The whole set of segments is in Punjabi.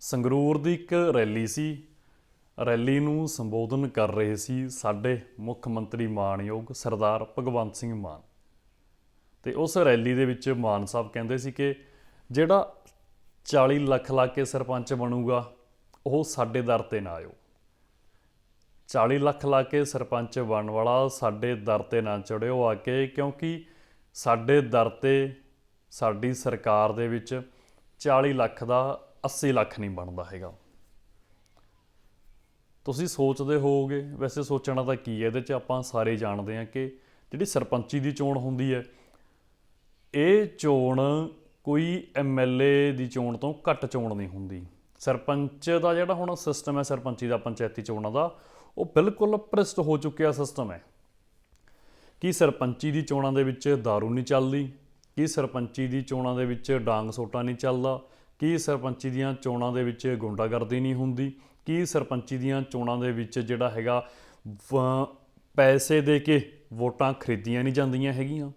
ਸੰਗਰੂਰ ਦੀ ਇੱਕ ਰੈਲੀ ਸੀ। ਰੈਲੀ ਨੂੰ ਸੰਬੋਧਨ ਕਰ ਰਹੇ ਸੀ ਸਾਡੇ ਮੁੱਖ ਮੰਤਰੀ ਮਾਨਯੋਗ ਸਰਦਾਰ ਭਗਵੰਤ ਸਿੰਘ ਮਾਨ। ਤੇ ਉਸ ਰੈਲੀ ਦੇ ਵਿੱਚ ਮਾਨ ਸਾਹਿਬ ਕਹਿੰਦੇ ਸੀ ਕਿ ਜਿਹੜਾ 40 ਲੱਖ ਲਾ ਕੇ ਸਰਪੰਚ ਬਣੂਗਾ, ਉਹ ਸਾਡੇ ਦਰ ਤੇ ਨਾ ਆਇਓ। 40 ਲੱਖ ਲਾ ਕੇ ਸਰਪੰਚ ਬਣਨ ਵਾਲਾ ਸਾਡੇ ਦਰ ਤੇ ਨਾ ਚੜਿਓ ਆ ਕੇ, ਕਿਉਂਕਿ ਸਾਡੇ ਦਰ ਤੇ ਸਾਡੀ ਸਰਕਾਰ ਦੇ ਵਿੱਚ 40 ਲੱਖ ਦਾ 80 ਲੱਖ ਨਹੀਂ ਬਣਦਾ ਹੈਗਾ। ਤੁਸੀਂ ਸੋਚਦੇ ਹੋਵੋਗੇ, ਵੈਸੇ ਸੋਚਣਾ ਤਾਂ ਕੀ ਹੈ, ਇਹਦੇ 'ਚ ਆਪਾਂ ਸਾਰੇ ਜਾਣਦੇ ਹਾਂ ਕਿ ਜਿਹੜੀ ਸਰਪੰਚੀ ਦੀ ਚੋਣ ਹੁੰਦੀ ਹੈ, ਇਹ ਚੋਣ ਕੋਈ ਐਮਐਲਏ ਦੀ ਚੋਣ ਤੋਂ ਘੱਟ ਚੋਣ ਨਹੀਂ ਹੁੰਦੀ। ਸਰਪੰਚ ਦਾ ਜਿਹੜਾ ਹੁਣ ਸਿਸਟਮ ਹੈ, ਸਰਪੰਚੀ ਦਾ, ਪੰਚਾਇਤੀ ਚੋਣਾਂ ਦਾ, ਉਹ ਬਿਲਕੁਲ ਭ੍ਰਿਸ਼ਟ ਹੋ ਚੁੱਕਿਆ ਸਿਸਟਮ ਹੈ। ਕੀ ਸਰਪੰਚੀ ਦੀ ਚੋਣਾਂ ਦੇ ਵਿੱਚ दारू ਨਹੀਂ ਚੱਲਦੀ? ਕੀ ਸਰਪੰਚੀ ਦੀ ਚੋਣਾਂ ਦੇ ਵਿੱਚ ਡਾਂਗ ਸੋਟਾ ਨਹੀਂ ਚੱਲਦਾ? ਕੀ ਸਰਪੰਚੀ ਦੀਆਂ ਚੋਣਾਂ ਦੇ ਵਿੱਚ ਗੁੰਡਾਗਰਦੀ ਨਹੀਂ ਹੁੰਦੀ? ਕੀ ਸਰਪੰਚੀ ਦੀਆਂ ਚੋਣਾਂ ਦੇ ਵਿੱਚ ਜਿਹੜਾ ਹੈਗਾ, ਵ- ਪੈਸੇ ਦੇ ਕੇ ਵੋਟਾਂ ਖਰੀਦੀਆਂ ਨਹੀਂ ਜਾਂਦੀਆਂ ਹੈਗੀਆਂ?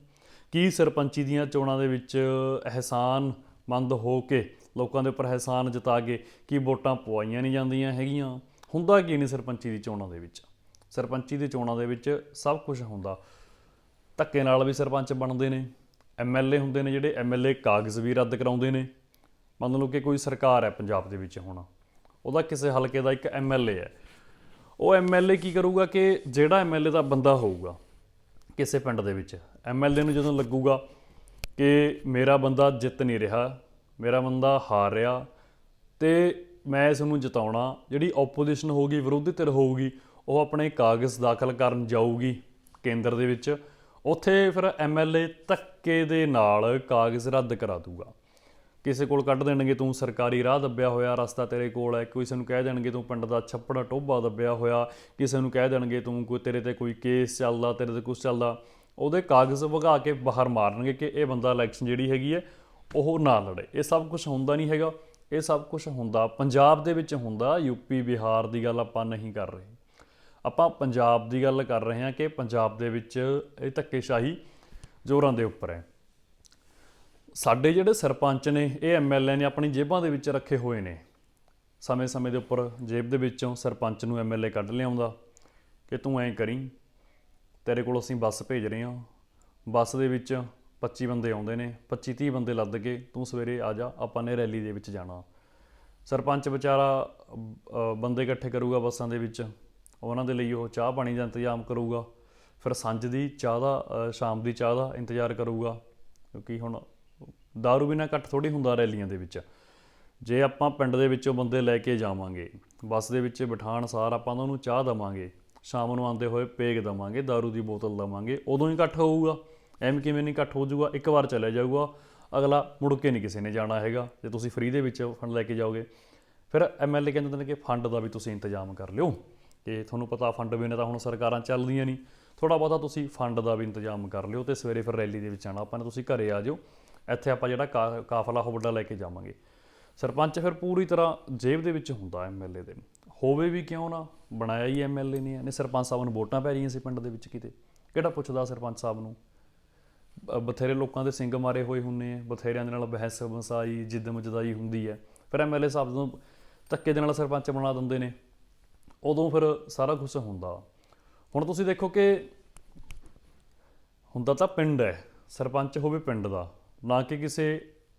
ਕੀ ਸਰਪੰਚੀ ਦੀਆਂ ਚੋਣਾਂ ਦੇ ਵਿੱਚ ਅਹਿਸਾਨਮੰਦ ਹੋ ਕੇ, ਲੋਕਾਂ ਦੇ ਉੱਪਰ ਅਹਿਸਾਨ ਜਤਾ ਕੇ ਕੀ ਵੋਟਾਂ ਪਵਾਈਆਂ ਨਹੀਂ ਜਾਂਦੀਆਂ ਹੈਗੀਆਂ? ਹੁੰਦਾ ਕੀ ਨਹੀਂ ਸਰਪੰਚੀ ਦੀ ਚੋਣਾਂ ਦੇ ਵਿੱਚ? ਸਰਪੰਚੀ ਦੀ ਚੋਣਾਂ ਦੇ ਵਿੱਚ ਸਭ ਕੁਝ ਹੁੰਦਾ। ਧੱਕੇ ਨਾਲ ਵੀ ਸਰਪੰਚ ਬਣਦੇ ਨੇ। ਐਮਐਲਏ ਹੁੰਦੇ ਨੇ ਜਿਹੜੇ ਐਮਐਲਏ ਕਾਗਜ਼ ਵੀ ਰੱਦ ਕਰਾਉਂਦੇ ਨੇ। ਮੰਨ ਲਓ ਕਿ ਕੋਈ ਸਰਕਾਰ ਹੈ ਪੰਜਾਬ ਦੇ ਵਿੱਚ ਹੁਣ, ਉਹਦਾ ਕਿਸੇ ਹਲਕੇ ਦਾ ਇੱਕ ਐਮਐਲਏ ਹੈ। ਉਹ ਐਮਐਲਏ ਕੀ ਕਰੂਗਾ ਕਿ ਜਿਹੜਾ ਐਮਐਲਏ ਦਾ ਬੰਦਾ ਹੋਊਗਾ ਕਿਸੇ ਪਿੰਡ ਦੇ ਵਿੱਚ ਐਮਐਲਏ ਨੂੰ ਜਦੋਂ ਲੱਗੂਗਾ ਕਿ ਮੇਰਾ ਬੰਦਾ ਜਿੱਤ ਨਹੀਂ ਰਿਹਾ, ਮੇਰਾ ਬੰਦਾ ਹਾਰ ਰਿਹਾ ਤੇ ਮੈਂ ਇਸ ਨੂੰ ਜਿਤਾਉਣਾ, ਜਿਹੜੀ ਆਪੋਜੀਸ਼ਨ ਹੋਊਗੀ, ਵਿਰੋਧੀ ਧਿਰ ਹੋਊਗੀ, ਉਹ ਆਪਣੇ ਕਾਗਜ਼ ਦਾਖਲ ਕਰਨ ਜਾਊਗੀ ਕੇਂਦਰ ਦੇ ਵਿੱਚ, ਉੱਥੇ ਫਿਰ ਐਮਐਲਏ ਧੱਕੇ ਦੇ ਨਾਲ ਕਾਗਜ਼ ਰੱਦ ਕਰਾ ਦੂਗਾ। ਕਿਸੇ ਕੋਲ ਕੱਢ ਦੇਣਗੇ, ਤੂੰ ਸਰਕਾਰੀ ਰਾਹ ਦੱਬਿਆ ਹੋਇਆ, ਰਸਤਾ ਤੇਰੇ ਕੋਲ ਹੈ ਕਿਸੇ ਨੂੰ ਕਹਿ ਦੇਣਗੇ ਤੂੰ ਪਿੰਡ ਦਾ ਛੱਪੜਾ ਟੋਭਾ ਦੱਬਿਆ ਹੋਇਆ, ਕਿਸੇ ਨੂੰ ਕਹਿ ਦੇਣਗੇ ਤੂੰ ਕੋਈ ਤੇਰੇ ਤੇ ਕੋਈ ਕੇਸ ਚੱਲਦਾ, ਤੇਰੇ ਤੇ ਕੁਝ ਚੱਲਦਾ, ਉਹਦੇ ਕਾਗਜ਼ ਵਗਾ ਕੇ ਬਾਹਰ ਮਾਰਨਗੇ ਕਿ ਇਹ ਬੰਦਾ ਇਲੈਕਸ਼ਨ ਜਿਹੜੀ ਹੈਗੀ ਹੈ, ਉਹ ਨਾ ਲੜੇ। ਇਹ ਸਭ ਕੁਝ ਹੁੰਦਾ ਨਹੀਂ ਹੈਗਾ। ਇਹ ਸਭ ਕੁਝ ਹੁੰਦਾ, ਪੰਜਾਬ ਦੇ ਵਿੱਚ ਹੁੰਦਾ ਯੂਪੀ ਬਿਹਾਰ ਦੀ ਗੱਲ ਆਪਾਂ ਨਹੀਂ ਕਰ ਰਹੇ। ਆਪਾਂ ਪੰਜਾਬ ਦੀ ਗੱਲ ਕਰ ਰਹੇ ਹਾਂ ਕਿ ਪੰਜਾਬ ਦੇ ਵਿੱਚ ਇਹ ਧੱਕੇਸ਼ਾਹੀ ਜ਼ੋਰਾਂ ਦੇ ਉੱਪਰ ਹੈ। ਸਾਡੇ ਜਿਹੜੇ ਸਰਪੰਚ ਨੇ, ਇਹ ਐਮਐਲਏ ਨੇ ਆਪਣੀ ਜੇਬਾਂ ਦੇ ਵਿੱਚ ਰੱਖੇ ਹੋਏ ਨੇ। ਸਮੇਂ-ਸਮੇਂ ਦੇ ਉੱਪਰ ਜੇਬ ਦੇ ਵਿੱਚੋਂ ਸਰਪੰਚ ਨੂੰ ਐਮਐਲਏ ਕੱਢ ਲਿਆਉਂਦਾ ਕਿ ਤੂੰ ਐਂ ਕਰੀ, ਤੇਰੇ ਕੋਲ ਅਸੀਂ ਬੱਸ ਭੇਜ ਰਹੇ ਹਾਂ। ਬੱਸ ਦੇ ਵਿੱਚ 25 ਬੰਦੇ ਆਉਂਦੇ ਨੇ 25 30 ਬੰਦੇ ਲੱਦ ਕੇ ਤੂੰ ਸਵੇਰੇ ਆ ਜਾ, ਆਪਾਂ ਨੇ ਰੈਲੀ ਦੇ ਵਿੱਚ ਜਾਣਾ। ਸਰਪੰਚ ਵਿਚਾਰਾ ਬੰਦੇ ਇਕੱਠੇ ਕਰੂਗਾ ਬੱਸਾਂ ਦੇ ਵਿੱਚ, ਉਹਨਾਂ ਦੇ ਲਈ ਉਹ ਚਾਹ ਪਾਣੀ ਦਾ ਇੰਤਜ਼ਾਮ ਕਰੂਗਾ। ਫਿਰ ਸੰਜ ਦੀ ਚਾਹ ਦਾ ਸ਼ਾਮ ਦੀ ਚਾਹ ਦਾ ਇੰਤਜ਼ਾਰ ਕਰੂਗਾ, ਕਿਉਂਕਿ ਹੁਣ ਦਾਰੂ ਬਿਨਾ ਇਕੱਠ ਥੋੜੀ ਹੁੰਦਾ ਰੈਲੀਆਂ ਦੇ ਵਿੱਚ ਜੇ ਆਪਾਂ ਪਿੰਡ ਦੇ ਵਿੱਚੋਂ ਬੰਦੇ ਲੈ ਕੇ ਜਾਵਾਂਗੇ ਬੱਸ ਦੇ ਵਿੱਚ ਬਿਠਾਣ ਸਾਰ ਆਪਾਂ ਉਹਨਾਂ ਨੂੰ ਚਾਹ ਦਵਾਂਗੇ ਸ਼ਾਮ ਨੂੰ ਆਉਂਦੇ ਹੋਏ ਪੇਗ ਦਵਾਂਗੇ ਦਾਰੂ ਦੀ ਬੋਤਲ ਦਵਾਂਗੇ ਉਦੋਂ ਹੀ ਇਕੱਠ ਹੋਊਗਾ ਐਮ ਕਿਵੇਂ ਨਹੀਂ ਇਕੱਠ ਹੋ ਜਾਊਗਾ ਇੱਕ ਵਾਰ ਚਲੇ ਜਾਊਗਾ ਅਗਲਾ ਮੁੜ ਕੇ ਨਹੀਂ ਕਿਸੇ ਨੇ ਜਾਣਾ ਹੈਗਾ ਜੇ ਤੁਸੀਂ ਫ੍ਰੀ ਦੇ ਵਿੱਚ ਫੰਡ ਲੈ ਕੇ ਜਾਓਗੇ ਫਿਰ ਐਮਐਲਏ ਕਹਿੰਦੇ ਨੇ ਕਿ ਫੰਡ ਦਾ ਵੀ ਤੁਸੀਂ ਇੰਤਜ਼ਾਮ ਕਰ ਲਿਓ ਕਿ ਤੁਹਾਨੂੰ ਪਤਾ ਫੰਡ ਬਿਨਾਂ ਤਾਂ ਹੁਣ ਸਰਕਾਰਾਂ ਚੱਲਦੀਆਂ ਨਹੀਂ ਥੋੜਾ ਬਹੁਤਾ ਤੁਸੀਂ ਫੰਡ ਦਾ ਵੀ ਇੰਤਜ਼ਾਮ ਕਰ ਲਿਓ ਤੇ ਸਵੇਰੇ ਫਿਰ ਰੈਲੀ ਦੇ ਵਿੱਚ ਆਣਾ ਆਪਾਂ ਨੇ ਤੁਸੀਂ ਘਰੇ ਆ ਜਾਓ ਇੱਥੇ ਆਪਾਂ ਜਿਹੜਾ ਕਾ- ਕਾਫਲਾ ਉਹ ਵੱਡਾ ਲੈ ਕੇ ਜਾਵਾਂਗੇ। ਸਰਪੰਚ ਫਿਰ ਪੂਰੀ ਤਰ੍ਹਾਂ ਜੇਬ ਦੇ ਵਿੱਚ ਹੁੰਦਾ ਐਮਐਲਏ ਦੇ। ਹੋਵੇ ਵੀ ਕਿਉਂ ਨਾ, ਬਣਾਇਆ ਹੀ ਐਮਐਲਏ ਨੇ ਨੇ ਸਰਪੰਚ ਸਾਹਿਬ ਨੂੰ ਵੋਟਾਂ ਪੈ ਰਹੀਆਂ ਸੀ ਪਿੰਡ ਦੇ ਵਿੱਚ ਕਿਤੇ। ਕਿਹੜਾ ਪੁੱਛਦਾ ਸਰਪੰਚ ਸਾਹਿਬ ਨੂੰ? ਬ- ਬਥੇਰੇ ਲੋਕਾਂ ਦੇ ਸਿੰਘ ਮਾਰੇ ਹੋਏ ਹੁੰਨੇ ਆ, ਬਥੇਰਿਆਂ ਦੇ ਨਾਲ ਬਹਿਸ ਵਸਾਈ, ਜਿੱਦ ਮਜਦਾਈ ਹੁੰਦੀ ਹੈ। ਫਿਰ ਐਮਐਲਏ ਸਾਹਿਬ ਜਦੋਂ ਧੱਕੇ ਦੇ ਨਾਲ ਸਰਪੰਚ ਬਣਾ ਦਿੰਦੇ ਨੇ, ਉਦੋਂ ਫਿਰ ਸਾਰਾ ਕੁਝ ਹੁੰਦਾ। ਹੁਣ ਤੁਸੀਂ ਦੇਖੋ ਕਿ ਹੁੰਦਾ ਤਾਂ ਪਿੰਡ ਹੈ, ਸਰਪੰਚ ਹੋਵੇ ਪਿੰਡ ਦਾ। ਨਾ ਕਿ ਕਿਸੇ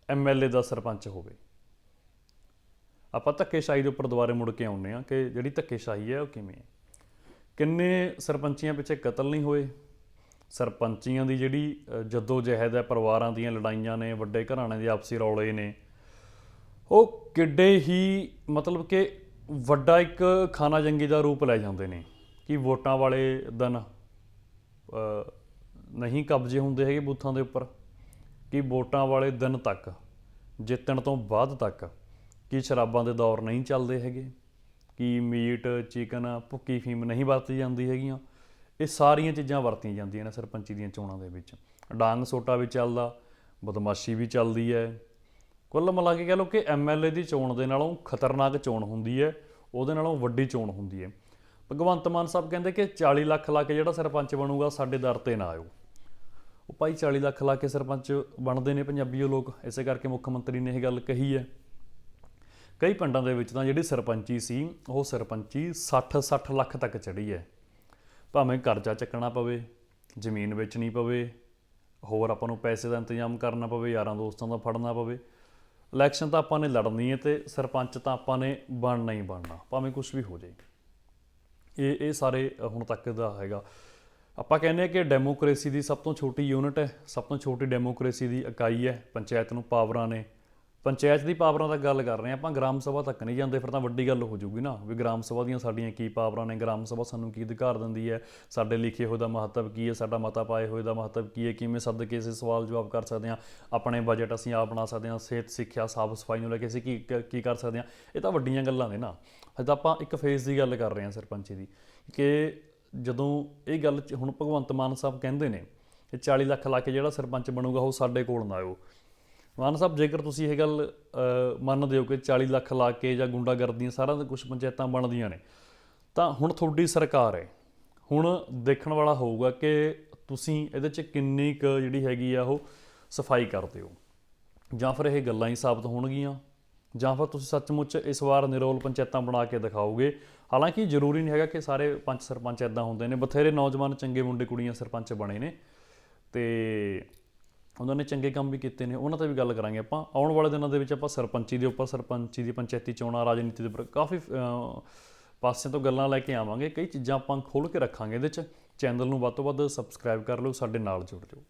ਐਮਐਲਏ ਦਾ ਸਰਪੰਚ ਹੋਵੇ। ਆਪਾਂ ਧੱਕੇਸ਼ਾਹੀ ਦੇ ਉੱਪਰ ਦੁਬਾਰੇ ਮੁੜ ਕੇ ਆਉਂਦੇ ਆ ਕਿ ਜਿਹੜੀ ਧੱਕੇਸ਼ਾਹੀ ਹੈ ਉਹ ਕਿਵੇਂ ਹੈ। ਕਿੰਨੇ ਸਰਪੰਚੀਆਂ ਪਿੱਛੇ ਕਤਲ ਨਹੀਂ ਹੋਏ? ਸਰਪੰਚੀਆਂ ਦੀ ਜਿਹੜੀ ਅ, ਜੱਦੋ ਜਹਿਦ ਹੈ ਪਰਿਵਾਰਾਂ ਦੀਆਂ ਲੜਾਈਆਂ ਨੇ ਵੱਡੇ ਘਰਾਣੇ ਦੇ ਆਪਸੀ ਰੌਲੇ ਨੇ ਉਹ ਕਿੱਡੇ ਹੀ ਮਤਲਬ ਕਿ ਵੱਡਾ ਇੱਕ ਖਾਨਾ ਜੰਗੀ ਦਾ ਰੂਪ ਲੈ ਜਾਂਦੇ ਨੇ ਕਿ ਵੋਟਾਂ ਵਾਲੇ ਦਿਨ ਨਹੀਂ ਕਬਜ਼ੇ ਹੁੰਦੇ ਹੈਗੇ ਬੂਥਾਂ ਦੇ ਉੱਪਰ। ਕਿ ਵੋਟਾਂ ਵਾਲੇ ਦਿਨ ਤੱਕ, ਜਿੱਤਣ ਤੋਂ ਬਾਅਦ ਤੱਕ ਕਿ ਸ਼ਰਾਬਾਂ ਦੇ ਦੌਰ ਨਹੀਂ ਚੱਲਦੇ ਹੈਗੇ? ਕਿ ਮੀਟ, ਚਿਕਨ, ਭੁੱਕੀ, ਫੀਮ ਨਹੀਂ ਵਰਤੀ ਜਾਂਦੀ ਹੈਗੀਆਂ? ਇਹ ਸਾਰੀਆਂ ਚੀਜ਼ਾਂ ਵਰਤੀਆਂ ਜਾਂਦੀਆਂ ਨੇ ਸਰਪੰਚੀ ਦੀਆਂ ਚੋਣਾਂ ਦੇ ਵਿੱਚ। ਡਾਂਗ ਸੋਟਾ ਵੀ ਚੱਲਦਾ, ਬਦਮਾਸ਼ੀ ਵੀ ਚੱਲਦੀ ਹੈ। ਕੁੱਲ ਮਿਲਾ ਕੇ ਕਹ ਲਓ ਕਿ ਐਮਐਲਏ ਦੀ ਚੋਣ ਦੇ ਨਾਲੋਂ ਖਤਰਨਾਕ ਚੋਣ ਹੁੰਦੀ ਹੈ, ਉਹਦੇ ਨਾਲੋਂ ਵੱਡੀ ਚੋਣ ਹੁੰਦੀ ਹੈ। ਭਗਵੰਤ ਮਾਨ ਸਾਹਿਬ ਕਹਿੰਦੇ ਕਿ 40 ਲੱਖ ਲਾ ਕੇ ਜਿਹੜਾ ਸਰਪੰਚ ਬਣੂਗਾ, ਸਾਡੇ ਦਰ ਤੇ ਨਾ ਆਇਓ। ਉਹ ਭਾਈ 40 ਲੱਖ ਲਾ ਕੇ ਸਰਪੰਚ ਬਣਦੇ ਨੇ ਪੰਜਾਬੀਓ ਲੋਕ, ਇਸੇ ਕਰਕੇ ਮੁੱਖ ਮੰਤਰੀ ਨੇ ਇਹ ਗੱਲ ਕਹੀ ਹੈ। ਕਈ ਪਿੰਡਾਂ ਦੇ ਵਿੱਚ ਤਾਂ ਜਿਹੜੀ ਸਰਪੰਚੀ ਸੀ, ਉਹ ਸਰਪੰਚੀ 60 60 ਲੱਖ ਤੱਕ ਚੜੀ ਹੈ। ਭਾਵੇਂ ਕਰਜ਼ਾ ਚੱਕਣਾ ਪਵੇ, ਜ਼ਮੀਨ ਵੇਚਣੀ ਪਵੇ, ਹੋਰ ਆਪਾਂ ਨੂੰ ਪੈਸੇ ਦਾ ਇੰਤਜ਼ਾਮ ਕਰਨਾ ਪਵੇ, ਯਾਰਾਂ ਦੋਸਤਾਂ ਦਾ ਫੜਨਾ ਪਵੇ, ਇਲੈਕਸ਼ਨ ਤਾਂ ਆਪਾਂ ਨੇ ਲੜਨੀ ਹੈ ਤੇ ਸਰਪੰਚ ਤਾਂ ਆਪਾਂ ਨੇ ਬਣਨਾ ਹੀ ਬਣਨਾ, ਭਾਵੇਂ ਕੁਝ ਵੀ ਹੋ ਜਾਏ। ਇਹ ਇਹ ਸਾਰੇ ਹੁਣ ਤੱਕ ਦਾ ਹੈਗਾ। ਆਪਾਂ ਕਹਿੰਦੇ ਆ ਕਿ ਡੈਮੋਕ੍ਰੇਸੀ ਦੀ ਸਭ ਤੋਂ ਛੋਟੀ ਯੂਨਿਟ ਹੈ, ਸਭ ਤੋਂ ਛੋਟੀ ਡੈਮੋਕ੍ਰੇਸੀ ਦੀ ਇਕਾਈ ਹੈ, ਪੰਚਾਇਤ ਨੂੰ ਪਾਵਰਾਂ ਨੇ। ਪੰਚਾਇਤ ਦੀ ਪਾਵਰਾਂ ਦਾ ਗੱਲ ਕਰ ਰਹੇ ਹਾਂ ਆਪਾਂ, ਗ੍ਰਾਮ ਸਭਾ ਤੱਕ ਨਹੀਂ ਜਾਂਦੇ, ਫਿਰ ਤਾਂ ਵੱਡੀ ਗੱਲ ਹੋ ਜਾਊਗੀ ਨਾ, ਵੀ ਗ੍ਰਾਮ ਸਭਾ ਦੀਆਂ ਸਾਡੀਆਂ ਕੀ ਪਾਵਰਾਂ ਨੇ, ਗ੍ਰਾਮ ਸਭਾ ਸਾਨੂੰ ਕੀ ਅਧਿਕਾਰ ਦਿੰਦੀ ਹੈ, ਸਾਡੇ ਲਿਖੇ ਹੋਏ ਦਾ ਮਹੱਤਵ ਕੀ ਹੈ, ਸਾਡਾ ਮਤਾ ਪਾਏ ਹੋਏ ਦਾ ਮਹੱਤਵ ਕੀ ਹੈ, ਕਿਵੇਂ ਸੱਦ ਕੇ ਅਸੀਂ ਸਵਾਲ ਜਵਾਬ ਕਰ ਸਕਦੇ ਹਾਂ, ਆਪਣੇ ਬਜਟ ਅਸੀਂ ਆਪ ਬਣਾ ਸਕਦੇ ਹਾਂ, ਸਿਹਤ, ਸਿੱਖਿਆ, ਸਾਫ਼ ਸਫ਼ਾਈ ਨੂੰ ਲੈ ਕੇ ਅਸੀਂ ਕੀ ਕੀ ਕਰ ਸਕਦੇ ਹਾਂ, ਇਹ ਤਾਂ ਵੱਡੀਆਂ ਗੱਲਾਂ ਨੇ ਨਾ। ਅੱਜ ਤਾਂ ਆਪਾਂ ਇੱਕ ਫੇਸ ਦੀ ਗੱਲ ਕਰ ਰਹੇ ਹਾਂ ਸਰਪੰਚੀ ਦੀ, ਕਿ ਜਦੋਂ ਇਹ ਗੱਲ 'ਚ ਹੁਣ ਭਗਵੰਤ ਮਾਨ ਸਾਹਿਬ ਕਹਿੰਦੇ ਨੇ ਕਿ 40 ਲੱਖ ਲਾ ਕੇ ਜਿਹੜਾ ਸਰਪੰਚ ਬਣੂਗਾ ਉਹ ਸਾਡੇ ਕੋਲ ਨਾ ਆਇਓ। ਮਾਨ ਸਾਹਿਬ, ਜੇਕਰ ਤੁਸੀਂ ਇਹ ਗੱਲ ਮੰਨਦੇ ਹੋ ਕਿ 40 ਲੱਖ ਲਾ ਕੇ ਜਾਂ ਗੁੰਡਾਗਰਦੀਆਂ ਸਾਰਾ ਕੁਝ ਪੰਚਾਇਤਾਂ ਬਣਦੀਆਂ ਨੇ, ਤਾਂ ਹੁਣ ਤੁਹਾਡੀ ਸਰਕਾਰ ਹੈ। ਹੁਣ ਦੇਖਣ ਵਾਲਾ ਹੋਊਗਾ ਕਿ ਤੁਸੀਂ ਇਹਦੇ 'ਚ ਕਿੰਨੀ ਕੁ ਜਿਹੜੀ ਹੈਗੀ ਆ ਉਹ ਸਫ਼ਾਈ ਕਰਦੇ ਹੋ। ਜਾਂ ਫਿਰ ਇਹ ਗੱਲਾਂ ਹੀ ਸਾਬਤ ਹੋਣਗੀਆਂ। ਜਾਂ ਫਿਰ ਤੁਸੀਂ ਸੱਚਮੁੱਚ ਇਸ ਵਾਰ ਨਿਰੋਲ ਪੰਚਾਇਤਾਂ ਬਣਾ ਕੇ ਦਿਖਾਓਗੇ। ਹਾਲਾਂਕਿ ਜ਼ਰੂਰੀ ਨਹੀਂ ਹੈਗਾ ਕਿ ਸਾਰੇ ਪੰਚ ਸਰਪੰਚ ਇਦਾਂ ਹੁੰਦੇ ਨੇ। ਬਥੇਰੇ ਨੌਜਵਾਨ ਚੰਗੇ ਮੁੰਡੇ ਕੁੜੀਆਂ ਸਰਪੰਚ ਬਣੇ ਨੇ ਤੇ ਉਹਨਾਂ ਨੇ ਚੰਗੇ ਕੰਮ ਵੀ ਕੀਤੇ ਨੇ। ਉਹਨਾਂ ਤੇ ਵੀ ਗੱਲ ਕਰਾਂਗੇ ਆਪਾਂ। ਆਉਣ ਵਾਲੇ ਦਿਨਾਂ ਦੇ ਵਿੱਚ ਆਪਾਂ ਸਰਪੰਚੀ ਦੇ ਉੱਪਰ, ਸਰਪੰਚੀ ਦੀ ਪੰਚਾਇਤੀ ਚੋਣਾਂ, ਰਾਜਨੀਤੀ ਦੇ ਉੱਪਰ ਕਾਫੀ ਪਾਸਿਆਂ ਤੋਂ ਗੱਲਾਂ ਲੈ ਕੇ ਆਵਾਂਗੇ। ਕਈ ਚੀਜ਼ਾਂ ਆਪਾਂ ਖੋਲ ਕੇ ਰੱਖਾਂਗੇ ਇਹਦੇ 'ਚ। ਚੈਨਲ ਨੂੰ ਵੱਧ ਤੋਂ ਵੱਧ ਸਬਸਕ੍ਰਾਈਬ ਕਰ ਲਓ, ਸਾਡੇ ਨਾਲ ਜੁੜ ਜਾਓ।